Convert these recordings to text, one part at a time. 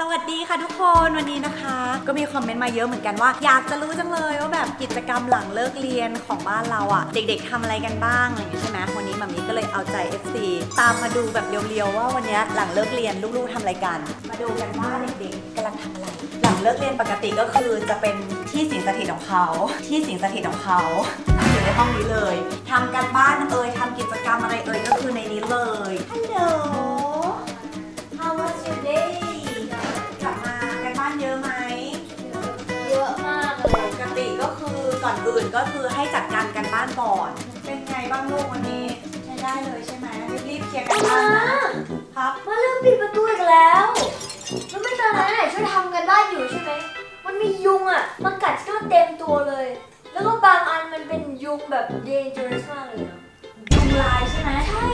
สวัสดีค่ะทุกคนวันนี้นะคะ ก็มีคอมเมนต์มาเยอะเหมือนกันว่า อยากจะรู้จังเลยว่าแบบกิจกรรมหลังเลิกเรียนของบ้านเราอะ่ะ เด็กๆทำอะไรกันบ้างอะไรอย่างงี้ใช่ไหมวันนี้มามี่ก็เลยเอาใจ FC ตามมาดูแบบเรียวๆว่าวันนี้หลังเลิกเรียนลูกๆทำอะไรกัน มาดูกันว่าเด็กๆกำลังทำอะไร หลังเลิกเรียนปกติก็คือจะเป็นที่สิงสถิตของเขา ที่สิงสถิตของเขาอยู่ในห้องนี้เลยทำการบ้าน บ้างลูกวันนี้ใช้ได้เลยใช่ไหมรีบๆเคลียร์กันบ้านนะครับมาลืมปิดประตูอีกแล้วแล้วไม่ตอนนั้นไหนช่วยทำกันบ้านอยู่ใช่ไหมมันมียุงอะมากัดที่เต็มตัวเลย แล้วก็บางอันมันเป็นยุงแบบ dangerous มากเลยนะยุงลายใช่ไหมใช่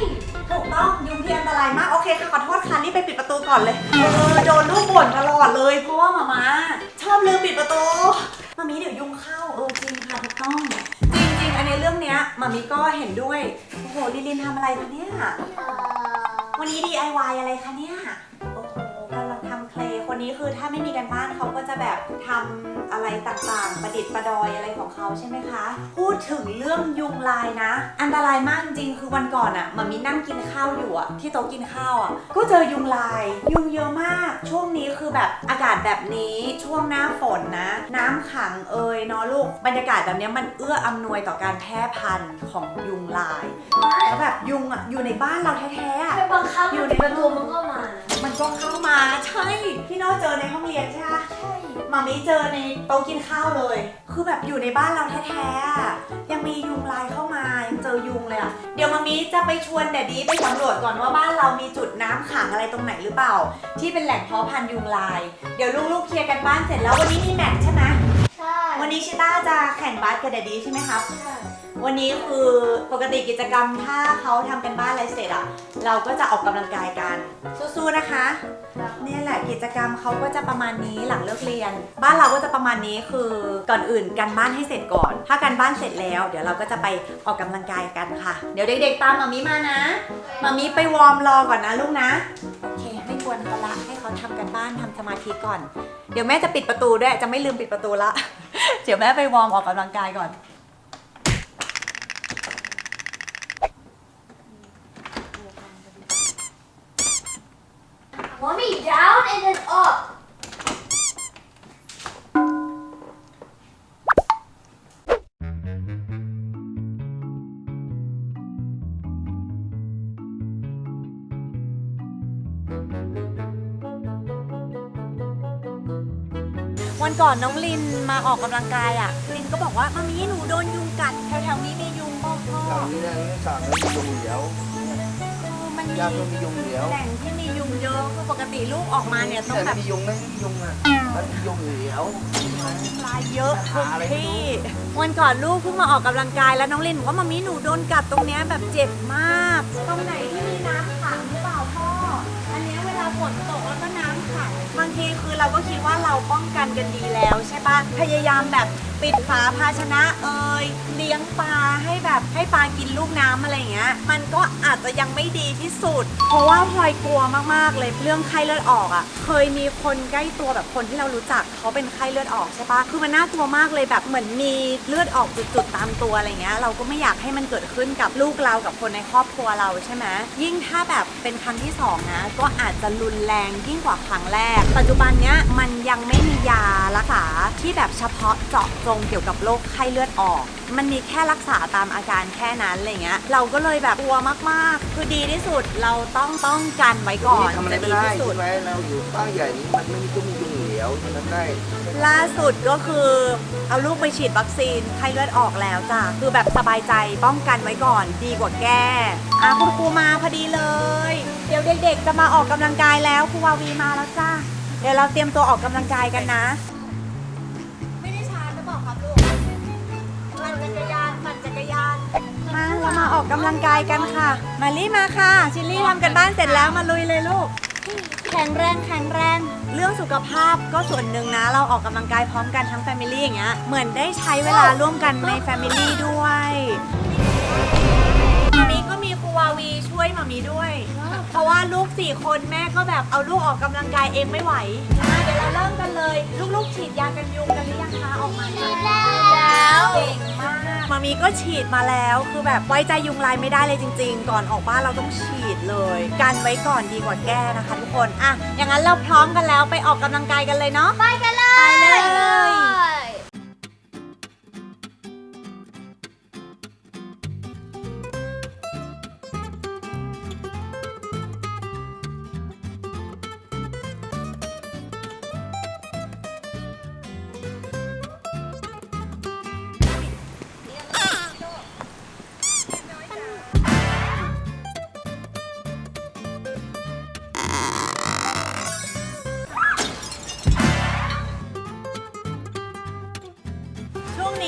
ถูกต้องยุงที่อันตรายมากโอเคค่ะขอโทษค่ะรีบไปปิดประตูก่อนเลยเออโดนลูกบ่นตลอดเลย เพราะว่าหมามาชอบลืมปิดประตูมามีเดี๋ยวยุงเข้าเออจริงค่ะถูกต้อง ในเรื่องเนี้ยมามิก็เห็นด้วย โอ้โหลิลินทำอะไรคะเนี่ย วันนี้ DIY อะไรคะเนี่ย นนี้คือถ้าไม่มีกันบ้านเขาก็จะแบบทำอะไรต่างๆ ประดิษฐ์ประดอยอะไรของเขาใช่ไหมคะ พูดถึงเรื่องยุงลายนะ อันตรายมากจริงๆคือวันก่อนอะมันมีนั่งกินข้าวอยู่อะที่โต๊ะกินข้าวอะก็เจอยุงลาย ยุงเยอะมาก ช่วงนี้คือแบบอากาศแบบนี้ช่วงหน้าฝนนะ น้ำขังเอ่ยเนาะลูกบรรยากาศแบบเนี้ยมันเอื้ออำนวยต่อการแพร่พันธุ์ของยุงลายแล้วแบบยุงอะอยู่ในบ้านเราแท้ๆอะแค่บางครั้งมันปิดประตูมันก็มานะมันก็เข้ามาใช่ พี่โน้ตเจอในห้องเรียนใช่ไหมใช่มามิเจอในโต๊ะกินข้าวเลย คือแบบอยู่ในบ้านเราแท้ๆอะยังมียุงลายเข้ามา ยังเจอยุงเลยอะเดี๋ยวมามิจะไปชวนแดดดี้ไปสำรวจก่อนว่าบ้านเรามีจุดน้ำขังอะไรตรงไหนหรือเปล่า ที่เป็นแหล่งเพาะพันธุ์ยุงลาย เดี๋ยวลูกๆเคลียร์กันบ้านเสร็จแล้ววันนี้มีแมตช์ใช่ไหมใช่วันนี้ชิต้าจะแข่งบาสกับแดดดี้ใช่ไหมครับ ใช่ วันนี้คือปกติกิจกรรมถ้าเขาทำกันบ้านอะไรเสร็จอะเราก็จะออกกำลังกายกัน สู้ๆนะคะ เนี่ยแหละกิจกรรมเขาก็จะประมาณนี้หลังเลิกเรียน บ้านเราก็จะประมาณนี้คือก่อนอื่นการบ้านให้เสร็จก่อน ถ้าการบ้านเสร็จแล้ว เดี๋ยวเราก็จะไปออกกำลังกายกันค่ะ เดี๋ยวเด็กๆตามมามีมานะมามีไปวอร์มรอก่อนนะลูกนะโอเค ไม่ควรเขาละให้เขาทำกันบ้านทำสมาธิก่อน เดี๋ยวแม่จะปิดประตูด้วยจะไม่ลืมปิดประตูละ เดี๋ยวแม่ไปวอร์มออกกำลังกายก่อน Mommy down and then up วันก่อนน้องลินมาออกกำลังกายอะ ลินก็บอกว่ามามีหนูโดนยุงกัดแถวๆนี้มียุงพ่อพ่อหลังนี้นะนี่สั่งแล้วมียุงเหลียวคือ มันมียาก็มียุงเหลียวแหล่งที่มียุงเยอะคือปกติลูกออกมาเนี่ยต้องแต่แบบมียุงไหมมียุงอะมันมียุงเหลียวลายเยอะทุกหาอะไรไม่รู้ที่วันก่อนลูกเพิ่งมาออกกำลังกายแล้วน้องลินบอกว่ามามีหนูโดนกัดตรงเนี้ยแบบเจ็บมาก ตรงไหนที่มีน้ำขังหรือเปล่าพ่อ อันเนี้ยเวลาฝนตกแล้วก็น้ำขังบางทีคือเราก็คิดว่าเราป้องกันกันดีแล้วใช่ปะพยายามแบบ ปิดฝาภาชนะเอ่ยเลี้ยงปลาให้แบบให้ปลากินลูกน้ำอะไรอย่างเงี้ย มันก็อาจจะยังไม่ดีที่สุด เพราะว่าพลอยกลัวมากๆเลยเรื่องไข้เลือดออกอะ เคยมีคนใกล้ตัวแบบคนที่เรารู้จักเขาเป็นไข้เลือดออกใช่ปะคือมันน่ากลัวมากเลยแบบเหมือนมีเลือดออกจุดๆตามตัวอะไรเงี้ย เราก็ไม่อยากให้มันเกิดขึ้นกับลูกเรากับคนในครอบครัวเราใช่ไหมยิ่งถ้าแบบเป็นครั้งที่สองนะก็อาจจะรุนแรงยิ่งกว่าครั้งแรก ปัจจุบันเนี้ยมันยังไม่มียารักษาที่แบบเฉพาะเจาะจงเกี่ยวกับโรคไข้เลือดออก มันมีแค่รักษาตามอาการแค่นั้นอะไรเงี้ย เราก็เลยแบบกลัวมากๆ คือดีที่สุดเราต้องป้องกันไว้ก่อนทำอะไรจะไม่ดีได้ที่สุด ใช่ไหมเราอยู่บ้านใหญ่นี้มันไม่มีต้องมียุงเหลียวมันได้ล่าสุดก็คือเอาลูกไปฉีดวัคซีนไข้เลือดออกแล้วจ้ะ คือแบบสบายใจป้องกันไว้ก่อนดีกว่าแก้อะคุณครูมาพอดีเลย เดี๋ยวเด็กๆจะมาออกกำลังกายแล้วครูวาวีมาแล้วจ้าเดี๋ยวเราเตรียมตัวออกกำลังกายกันนะ ออกกำลังกายกันค่ะ มาลี่มาค่ะ ชิลลี่ทำกันบ้านเสร็จแล้วมาลุยเลยลูก แข็งแรงแข็งแรงเรื่องสุขภาพก็ส่วนหนึ่งนะ เราออกกำลังกายพร้อมกันทั้งแฟมิลี่อย่างเงี้ย เหมือนได้ใช้เวลาร่วมกันในแฟมิลี่ด้วยมามีก็มีครูวาวีช่วยมามีด้วย เพราะว่าลูกสี่คนแม่ก็แบบเอาลูกออกกำลังกายเองไม่ไหวอะ เดี๋ยวเราเริ่มกันเลย ลูกๆ ฉีดยากันยุงกันหรือยังคะออกมาแล้วเก่งมากมามีก็ฉีดมาแล้วคือแบบไว้ใจยุงลายไม่ได้เลยจริง ๆ ก่อนออกบ้านเราต้องฉีดเลย กันไว้ก่อนดีกว่าแก้นะคะ ทุกคนอะอย่างนั้นเราพร้อมกันแล้วไปออกกำลังกายกันเลยเนาะไปกันเลยไปเลย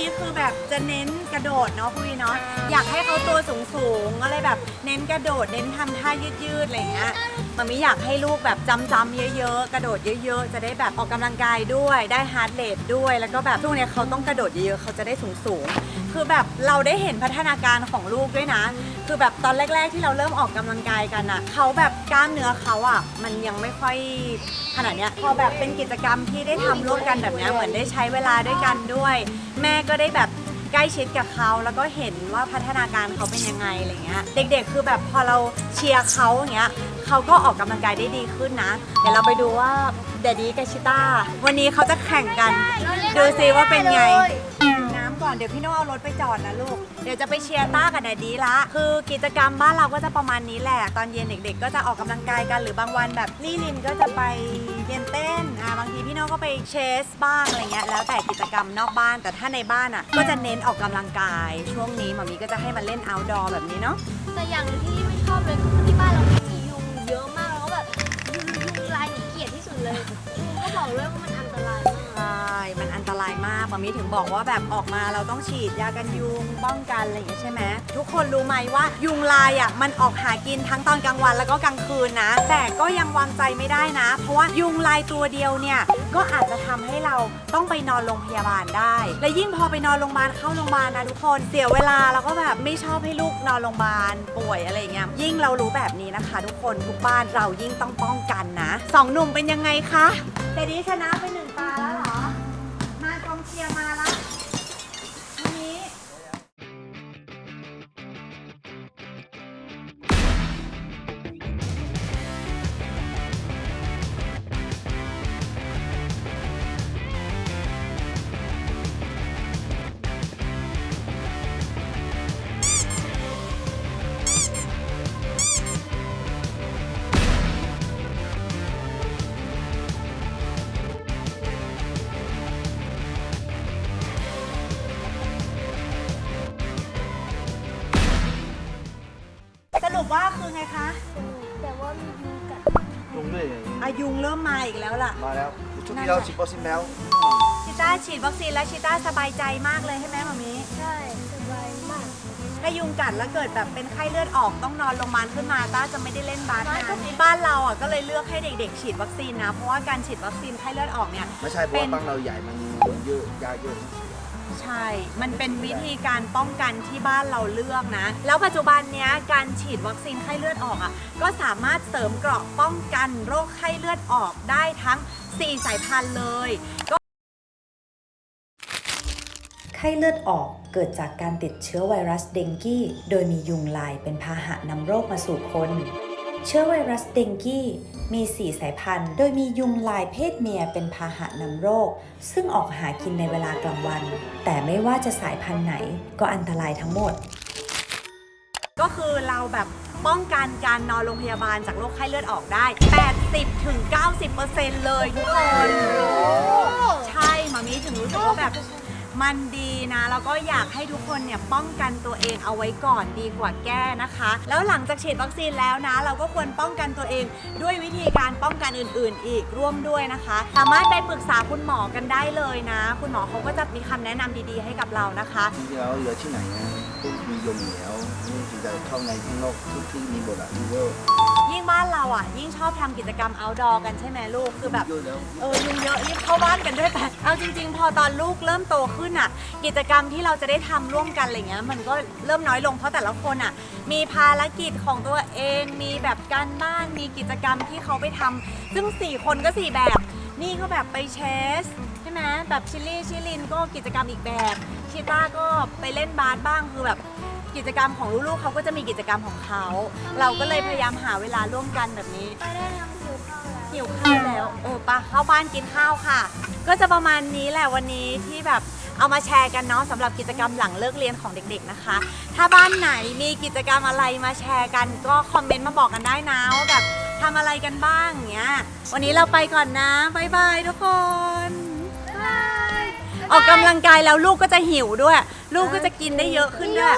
นี้คือแบบจะเน้นกระโดดเนาะพี่เนาะอยากให้เขาตัวสูงสูงๆอะไรแบบเน้นกระโดดเน้นทำท่ายืดๆอะไรอย่างเงี้ยมันไม่อยากให้ลูกแบบจำๆเยอะๆ กระโดดเยอะๆ จะได้แบบออกกำลังกายด้วยได้ฮาร์ดเรทด้วย แล้วก็แบบช่วงเนี้ยเขาต้องกระโดดเยอะๆเขาจะได้สูงๆ คือแบบเราได้เห็นพัฒนาการของลูกด้วยนะ คือแบบตอนแรก ๆ ที่เราเริ่มออกกำลังกายกันอะเขาแบบกล้ามเนื้อเขาอะมันยังไม่ค่อยขนาดเนี้ยพอแบบเป็นกิจกรรมที่ได้ทำร่วมกันแบบนี้เหมือนได้ใช้เวลาด้วยกันด้วย แม่ก็ได้แบบใกล้ชิดกับเขาแล้วก็เห็นว่าพัฒนาการเขาเป็นยังไงอะไรเงี้ย เด็กๆ คือแบบพอเราเชียร์เขาอย่างเงี้ยเขาก็ออกกำลังกายได้ดีขึ้นนะ เดี๋ยวเราไปดูว่าเดดดี้กับชิต้าวันนี้เขาจะแข่งกัน ดูซิว่าเป็นไง ก่อนเดี๋ยวพี่โน้เอารถไปจอดนะลูก เดี๋ยวจะไปเชียร์ต้ากับแดดดี้ละ คือกิจกรรมบ้านเราก็จะประมาณนี้แหละ ตอนเย็นเด็ก ๆ ก็จะออกกำลังกายกันหรือบางวันแบบลี่ลินก็จะไปเรียนเต้นอ่าบางทีพี่โน้ก็ไปเชสบ้างอะไรเงี้ย แล้วแต่กิจกรรมนอกบ้าน แต่ถ้าในบ้านอะ ก็จะเน้นออกกำลังกาย ช่วงนี้หมามีก็จะให้มันเล่น outdoor แบบนี้เนาะ แต่อย่างหนึงที่ไม่ชอบเลยคือ มามามีถึงบอกว่าแบบออกมาเราต้องฉีดยากันยุงป้องกันอะไรอย่างเงี้ยใช่ไหมทุกคนรู้ไหมว่ายุงลายอะมันออกหากินทั้งตอนกลางวันแล้วก็กลางคืนนะ แต่ก็ยังวางใจไม่ได้นะ เพราะว่ายุงลายตัวเดียวเนี่ยก็อาจจะทำให้เราต้องไปนอนโรงพยาบาลได้ และยิ่งพอไปนอนโรงพยาบาลเข้าโรงพยาบาลนะทุกคนเสียเวลาแล้วก็แบบไม่ชอบให้ลูกนอนโรงพยาบาลป่วยอะไรเงี้ยยิ่งเรารู้แบบนี้นะคะ ทุกคนทุกบ้านเรายิ่งต้องป้องกันนะสองหนุ่มเป็นยังไงคะแต่ดีชนะไปหนึ่ง รุปว่าคือไงคะแต่ว่ามียุงกัดลงด้วยไงอายุงเริ่มมาอีกแล้วล่ะ มาแล้วชุดที่เราฉีดวัคซีนแล้วชิต้าฉีดวัคซีนแล้วชิต้าสบายใจมากเลยใช่ไหมมามีใช่สบายมากถ้ายุงกัดแล้วเกิดแบบเป็นไข้เลือดออกต้องนอนโรงพยาบาลขึ้นมาต้าจะไม่ได้เล่นบาสไม่นะก็มีบ้านเราอะก็เลยเลือกให้เด็กๆ ฉีดวัคซีนนะเพราะว่าการฉีดวัคซีนไข้เลือดออกเนี่ยไม่ใช่เพราะเป็ว่านบ้านเราใหญ่มันคนเยอะยาเยอะ ใช่ มันเป็นวิธีการป้องกันที่บ้านเราเลือกนะ แล้วปัจจุบันเนี้ยการฉีดวัคซีนไข้เลือดออกอะ ก็สามารถเสริมเกราะป้องกันโรคไข้เลือดออกได้ทั้ง 4 สายพันธุ์เลยไข้เลือดออกเกิดจากการติดเชื้อไวรัสเดงกี้ โดยมียุงลายเป็นพาหะนำโรคมาสู่คน เชื้อไวรัสเดงกีมี 4 สายพันธุ์ โดยมียุงลายเพศเมียเป็นพาหะนำโรค ซึ่งออกหากินในเวลากลางวัน แต่ไม่ว่าจะสายพันธุ์ไหนก็อันตรายทั้งหมด ก็คือเราแบบป้องกันการนอนโรงพยาบาลจากโรคไข้เลือดออกได้ 80ถึง90%เลยทุกคน ใช่มามีถึงรู้สึกว่าแบบ มันดีนะ แล้วก็อยากให้ทุกคนเนี่ยป้องกันตัวเองเอาไว้ก่อนดีกว่าแก้นะคะ แล้วหลังจากฉีดวัคซีนแล้วนะ เราก็ควรป้องกันตัวเองด้วยวิธีการป้องกันอื่น ๆ อีกร่วมด้วยนะคะ สามารถไปปรึกษาคุณหมอกันได้เลยนะ คุณหมอเขาก็จะมีคำแนะนำดีๆ ให้กับเรานะคะที่เราเหลือที่ไหนนะ พวกมียุงเหนียวนี่ถึงจะเข้าในข้างนอกทุกที่มีหมดอะที่เวอร์ยิ่งบ้านเราอะ ยิ่งชอบทำกิจกรรม outdoor กันใช่ไหมลูกคือแบบ เยอะแล้ว เออยุงเยอะรีบเข้าบ้านกันด้วยแต่เอาจริง ๆ พอตอนลูกเริ่มโตขึ้นอะ กิจกรรมที่เราจะได้ทำร่วมกันอะไรเงี้ย มันก็เริ่มน้อยลงเพราะแต่ละคนอะ มีภารกิจของตัวเอง มีแบบการบ้าน มีกิจกรรมที่เขาไปทำซึ่ง 4 คนก็ 4 แบบ นี่ก็แบบไปเชสใช่ไหมแบบชิลลี่ชิลินก็กิจกรรมอีกแบบชิต้าก็ไปเล่นบาสบ้างคือแบบกิจกรรมของลูกๆเขาก็จะมีกิจกรรมของเขา เราก็เลยพยายามหาเวลาร่วมกันแบบนี้ไปได้ทำผิวข้าวแล้วหิวข้าวแล้วเออปะเข้าบ้านกินข้าวค่ะ ก็จะประมาณนี้แหละวันนี้ที่แบบเอามาแชร์กันเนาะสำหรับกิจกรรมหลังเลิกเรียนของเด็กๆนะคะ ถ้าบ้านไหนมีกิจกรรมอะไรมาแชร์กัน ก็คอมเมนต์มาบอกกันได้นะว่าแบบทำอะไรกันบ้างอย่างเงี้ยวันนี้เราไปก่อนนะบายบายทุกคน ออกกำลังกายแล้วลูกก็จะหิวด้วย ลูกก็จะกินได้เยอะขึ้นด้วย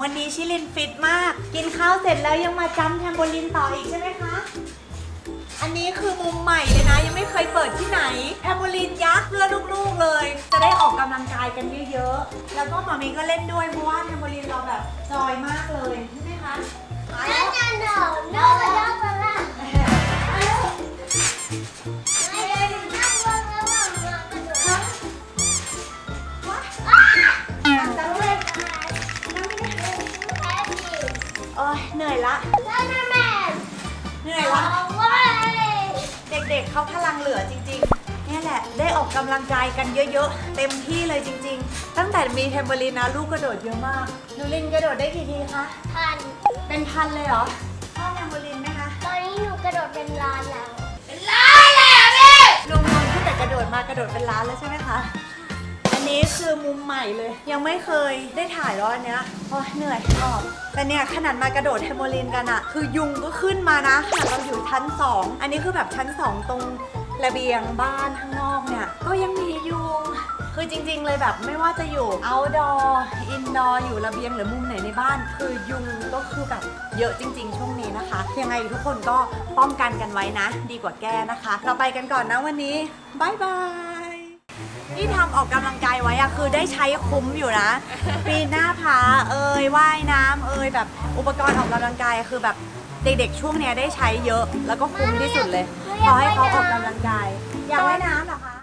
วันนี้ชิลินฟิตมาก กินข้าวเสร็จแล้วยังมาจัมแทมโบลินต่ออีกใช่ไหมคะ อันนี้คือมุมใหม่เลยนะ ยังไม่เคยเปิดที่ไหนแทมโบลินยักษ์เพื่อลูกๆเลย จะได้ออกกำลังกายกันเยอะๆ แล้วก็หมามีก็เล่นด้วยเพราะว่าแทมโบลินเราแบบจอยมากเลย ใช่ไหมคะมาแล้วนั่นน่ะโโอ้ยเหนื่อยละ แล้วนั่นแม่เหนื่อยเอาละไว้เด็กๆเขาพลังเหลือจริงๆ เนี่ยแหละได้ออกกำลังกายกันเยอะๆ เต็มที่เลยจริงๆ ตั้งแต่มีเทมโบลินนะลูกกระโดดเยอะมากนูลินกระโดดได้กี่ทีคะพัน เป็นพันเลยเหรอชอบเทมโบลินไหมคะ ตอนนี้หนูกระโดดเป็นล้านแล้วรวมๆที่แต่กระโดดมากระโดดเป็นล้านแล้วใช่ไหมคะอั นี้คือมุมใหม่เลย ยังไม่เคยได้ถ่ายร้อนเนี้ยโอ้ยเหนื่อยออกแต่เนี่ยขนาดมากระโดดเทมโบลินกันอะคือยุงก็ขึ้นมานะขนาดเราอยู่ชั้น 2 อันนี้คือแบบชั้น 2 ตรงระเบียงบ้านข้างนอกเนี่ย ก็ยังมียุงคือจริง ๆ เลยแบบไม่ว่าจะอยู่ outdoor indoor อยู่ระเบียงหรือมุมไหนในบ้าน คือยุงก็คือแบบเยอะจริง ๆ ช่วงนี้นะคะ ยังไงทุกคนก็ป้องกันกันไว้นะ ดีกว่าแก้นะคะ เราไปกันก่อนนะวันนี้บายบาย ที่ทำออกกำลังกายไว้อะคือได้ใช้คุ้มอยู่นะปีนหน้าผาเอ่ยว่ายน้ำเอ่ยแบบอุปกรณ์ออกกำลังกายคือแบบเด็กๆช่วงเนี้ยได้ใช้เยอะ แล้วก็คุ้มที่สุดเลยพอให้เขาออกกำลังกาย อยากว่ายน้ำเหรอคะ